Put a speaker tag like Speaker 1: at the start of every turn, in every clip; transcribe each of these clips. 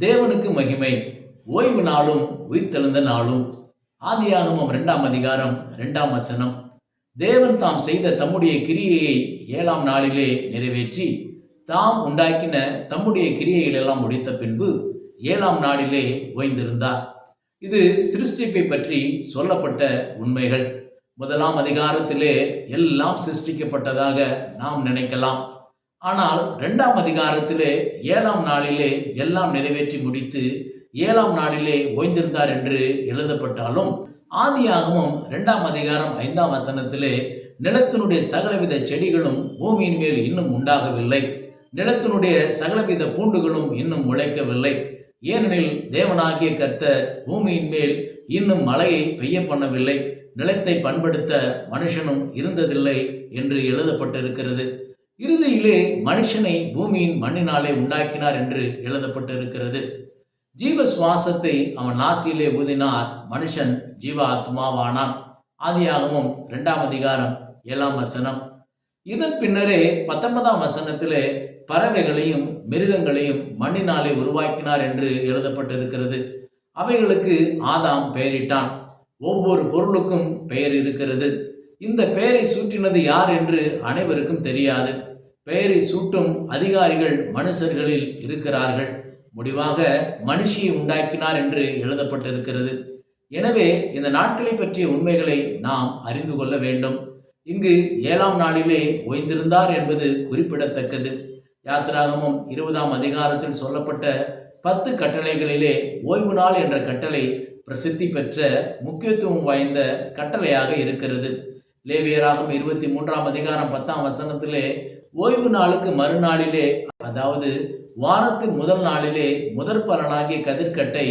Speaker 1: தேவனுக்கு மகிமை ஓய்வு நாளும் உயிர்த்தெழுந்த நாளும். ஆதியாகமம் இரண்டாம் அதிகாரம் இரண்டாம் வசனம். தேவன் தாம் செய்த தம்முடைய கிரியையை ஏழாம் நாளிலே நிறைவேற்றி தாம் உண்டாக்கின தம்முடைய கிரியைகள் எல்லாம் முடித்த பின்பு ஏழாம் நாளிலே ஓய்ந்திருந்தார். இது சிருஷ்டிப்பை பற்றி சொல்லப்பட்ட உண்மைகள். முதலாம் அதிகாரத்திலே எல்லாம் சிருஷ்டிக்கப்பட்டதாக நாம் நினைக்கலாம். ஆனால் ரெண்டாம் அதிகாரத்திலே ஏழாம் நாளிலே எல்லாம் நிறைவேற்றி முடித்து ஏழாம் நாளிலே ஓய்ந்திருந்தார் என்று எழுதப்பட்டாலும் ஆதியாகமும் இரண்டாம் அதிகாரம் ஐந்தாம் வசனத்திலே நிலத்தினுடைய சகலவித செடிகளும் பூமியின் மேல் இன்னும் உண்டாகவில்லை. நிலத்தினுடைய சகலவித பூண்டுகளும் இன்னும் முளைக்கவில்லை. ஏனெனில் தேவனாகிய கர்த்தர் பூமியின் மேல் இன்னும் மழையை பெய்ய பண்ணவில்லை. நிலத்தை பண்படுத்த மனுஷனும் இருந்ததில்லை என்று எழுதப்பட்டிருக்கிறது. இறுதியிலே மனுஷனை பூமியின் மண்ணினாலே உண்டாக்கினார் என்று எழுதப்பட்டிருக்கிறது. ஜீவ சுவாசத்தை அவன் நாசியிலே ஊதினார் மனுஷன் ஜீவ ஆத்மாவானான் ஆதியாகவும் இரண்டாம் அதிகாரம் ஏழாம் வசனம். இதன் பின்னரே பத்தொன்பதாம் வசனத்திலே பறவைகளையும் மிருகங்களையும் மண்ணினாலே உருவாக்கினார் என்று எழுதப்பட்டிருக்கிறது. அவைகளுக்கு ஆதாம் பெயரிட்டான். ஒவ்வொரு பொருளுக்கும் பெயர் இருக்கிறது. இந்த பெயரை சூட்டினது யார் என்று அனைவருக்கும் தெரியாது. பெயரை சூட்டும் அதிகாரிகள் மனுஷர்களில் இருக்கிறார்கள். முடிவாக மனுஷியை உண்டாக்கினார் என்று எழுதப்பட்டிருக்கிறது. எனவே இந்த நாட்களை பற்றிய உண்மைகளை நாம் அறிந்து கொள்ள வேண்டும். இங்கு ஏழாம் நாளிலே ஓய்ந்திருந்தார் என்பது குறிப்பிடத்தக்கது. யாத்திராகமும் இருபதாம் அதிகாரத்தில் சொல்லப்பட்ட பத்து கட்டளைகளிலே ஓய்வு நாள் என்ற கட்டளை பிரசித்தி பெற்ற முக்கியத்துவம் வாய்ந்த கட்டளையாக இருக்கிறது. லேவியராகும் இருபத்தி மூன்றாம் அதிகாரம் பத்தாம் வசனத்திலே ஓய்வு நாளுக்கு மறுநாளிலே அதாவது வாரத்தின் முதல் நாளிலே முதற் பலனாகிய கதிர்கட்டை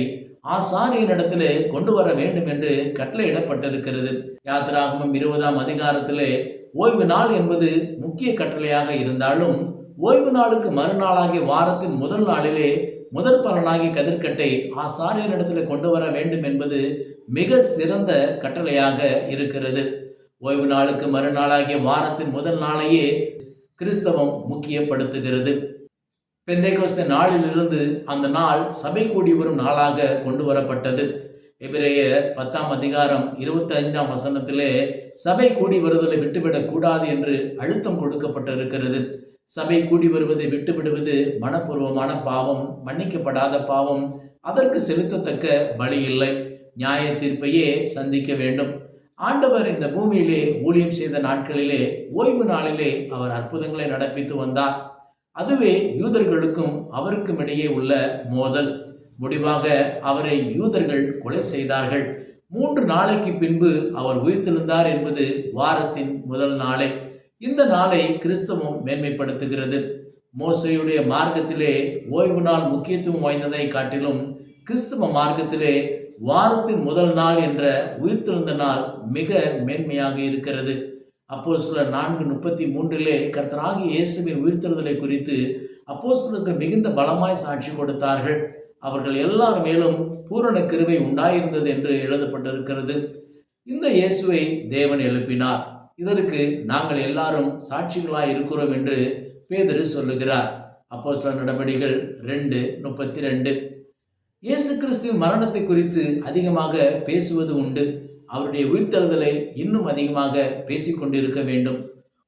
Speaker 1: ஆசாரியனிடத்திலே கொண்டு வர வேண்டும் என்று கட்டளையிடப்பட்டிருக்கிறது. யாத்திராகமம் இருபதாம் அதிகாரத்திலே ஓய்வு நாள் என்பது முக்கிய கட்டளையாக இருந்தாலும் ஓய்வு நாளுக்கு மறுநாளாகிய வாரத்தின் முதல் நாளிலே முதற் பலனாகிய கதிர்கட்டை ஆசாரியனிடத்தில் கொண்டு வர வேண்டும் என்பது மிக சிறந்த கட்டளையாக இருக்கிறது. ஓய்வு நாளுக்கு மறுநாளாகிய வாரத்தின் முதல் நாளையே கிறிஸ்தவம் முக்கியப்படுத்துகிறது. பெந்தைகோஸ்த நாளிலிருந்து அந்த நாள் சபை கூடி வரும் நாளாக கொண்டு வரப்பட்டது. எபிரேயர் பத்தாம் அதிகாரம் இருபத்தி ஐந்தாம் வசனத்திலே சபை கூடி வருதலை விட்டுவிடக் கூடாது என்று அழுத்தம் கொடுக்கப்பட்டிருக்கிறது. சபை கூடி வருவதை விட்டுவிடுவது மனப்பூர்வமான பாவம் மன்னிக்கப்படாத பாவம் அதற்கு செலுத்தத்தக்க பலி இல்லை நியாய தீர்ப்பையே சந்திக்க வேண்டும். ஆண்டவர் இந்த பூமியிலே ஊழியம் செய்த நாட்களிலே ஓய்வு நாளிலே அவர் அற்புதங்களை நடப்பித்து வந்தார். அதுவே யூதர்களுக்கும் அவருக்கும் இடையே உள்ள மோதல். முடிவாக அவரை யூதர்கள் கொலை செய்தார்கள். மூன்று நாளைக்கு பின்பு அவர் உயிர்த்தெழுந்தார் என்பது வாரத்தின் முதல் நாளை. இந்த நாளை கிறிஸ்தவம் மேன்மைப்படுத்துகிறது. மோசையுடைய மார்க்கத்திலே ஓய்வு நாள் முக்கியத்துவம் வாய்ந்ததை காட்டிலும் கிறிஸ்தவ மார்க்கத்திலே வாரத்தின் முதல் நாள் என்ற உயிர்த்தெழுந்த நாள் மிக மேன்மையாக இருக்கிறது. அப்போ சில நான்கு முப்பத்தி மூன்றிலே கர்த்தராகி இயேசுவின் உயிர்த்தெழுதலை குறித்து அப்போ சிலருக்கு மிகுந்த பலமாய் சாட்சி கொடுத்தார்கள். அவர்கள் எல்லார் மேலும் பூரண கிருவை உண்டாயிருந்தது என்று எழுதப்பட்டிருக்கிறது. இந்த இயேசுவை தேவன் எழுப்பினார். இதற்கு நாங்கள் எல்லாரும் சாட்சிகளாய் இருக்கிறோம் என்று பேதரு சொல்லுகிறார். அப்போ சில நடவடிக்கைகள் ரெண்டு முப்பத்தி ரெண்டு. இயேசு கிறிஸ்துவின் மரணத்தை குறித்து அதிகமாக பேசுவது உண்டு. அவருடைய உயிர்த்தெழுதலை இன்னும் அதிகமாக பேசிக்கொண்டிருக்க வேண்டும்.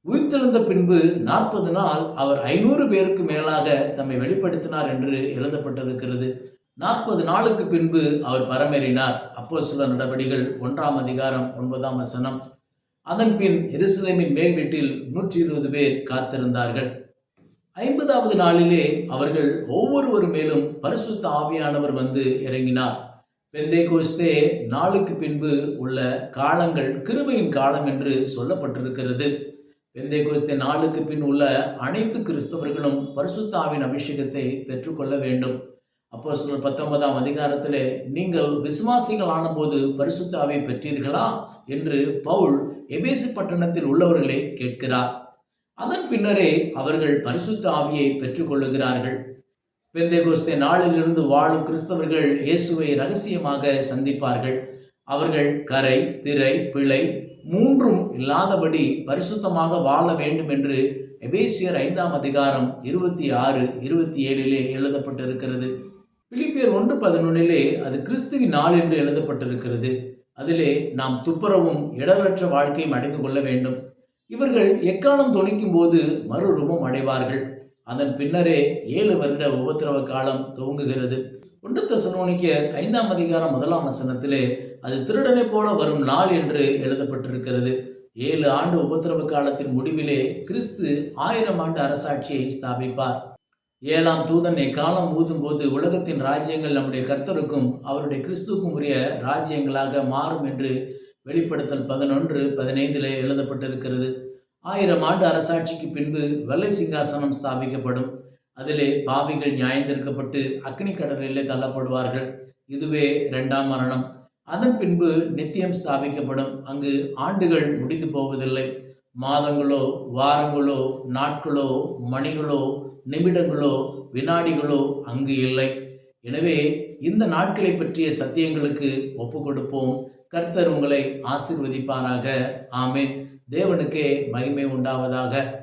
Speaker 1: உயிர்த்தெழுந்த பின்பு நாற்பது நாள் அவர் ஐநூறு பேருக்கு மேலாக தம்மை வெளிப்படுத்தினார் என்று எழுதப்பட்டிருக்கிறது. நாற்பது நாளுக்கு பின்பு அவர் பரமேறினார். அப்போ சில நடவடிக்கைகள் ஒன்றாம் அதிகாரம் ஒன்பதாம் வசனம். அதன் பின் எருசலேமின் மேல் வீட்டில் நூற்றி இருபது பேர் காத்திருந்தார்கள். ஐம்பதாவது நாளிலே அவர்கள் ஒவ்வொருவர் மேலும் பரிசுத்த ஆவியானவர் வந்து இறங்கினார். பெந்தை கோஸ்தே நாளுக்கு பின்பு உள்ள காலங்கள் கிருபையின் காலம் என்று சொல்லப்பட்டிருக்கிறது. பெந்தை கோஸ்தே நாளுக்கு பின் உள்ள அனைத்து கிறிஸ்தவர்களும் பரிசுத்தாவின் அபிஷேகத்தை பெற்றுக்கொள்ள வேண்டும். அப்போ சொல்ல பத்தொன்பதாம் அதிகாரத்திலே நீங்கள் விசுவாசிகள் ஆனபோது பரிசுத்தாவை பெற்றீர்களா? என்று பவுல் எபேசு பட்டணத்தில் உள்ளவர்களே கேட்கிறார். அதன் பின்னரே அவர்கள் பரிசுத்த ஆவியை பெற்றுக்கொள்ளுகிறார்கள். பெந்தைகோஸ்தே நாளிலிருந்து வாழும் கிறிஸ்தவர்கள் இயேசுவை ரகசியமாக சந்திப்பார்கள். அவர்கள் கரை திரை பிழை மூன்றும் இல்லாதபடி பரிசுத்தமாக வாழ வேண்டும் என்று எபேசியர் ஐந்தாம் அதிகாரம் இருபத்தி ஆறு இருபத்தி ஏழிலே எழுதப்பட்டிருக்கிறது. பிலிப்பியர் ஒன்று பதினொன்னிலே அது கிறிஸ்துவின் நாள் என்று எழுதப்பட்டிருக்கிறது. அதிலே நாம் துப்புரவும் இடரற்ற வாழ்க்கையும் அடைந்து கொள்ள வேண்டும். இவர்கள் எக்காலம் துணிக்கும் போது மறுரூபம் அடைவார்கள். அதன் பின்னரே ஏழு வருட உபத்திரவ காலம் துவங்குகிறது. ஒன்று சனோனிக்கர் ஐந்தாம் அதிகாரம் முதலாம் வசனத்திலே அது திருடனை போல வரும் நாள் என்று எழுதப்பட்டிருக்கிறது. ஏழு ஆண்டு உபத்திரவ காலத்தின் முடிவிலே கிறிஸ்து ஆயிரம் ஆண்டு அரசாட்சியை ஸ்தாபிப்பார். ஏழாம் தூதன் எக்காலம் ஊதும்போது உலகத்தின் ராஜ்யங்கள் நம்முடைய கர்த்தருக்கும் அவருடைய கிறிஸ்துவுக்கும் உரிய ராஜ்யங்களாக மாறும் என்று வெளிப்படுத்தல் பதினொன்று பதினைந்திலே எழுதப்பட்டிருக்கிறது. ஆயிரம் ஆண்டு அரசாட்சிக்கு பின்பு வெள்ளை சிங்காசனம் ஸ்தாபிக்கப்படும். அதிலே பாவிகள் நியாயந்திருக்கப்பட்டு அக்னி கடலிலே தள்ளப்படுவார்கள். இதுவே இரண்டாம் மரணம். அதன் பின்பு நித்தியம் ஸ்தாபிக்கப்படும். அங்கு ஆண்டுகள் முடிந்து போவதில்லை. மாதங்களோ வாரங்களோ நாட்களோ மணிகளோ நிமிடங்களோ வினாடிகளோ அங்கு இல்லை. எனவே இந்த நாட்களை பற்றிய சத்தியங்களுக்கு ஒப்பு கொடுப்போம் கர்த்தர் உங்களை ஆசிர்வதிப்பாராக. ஆமேன். தேவனுக்கே மகிமை உண்டாவதாக.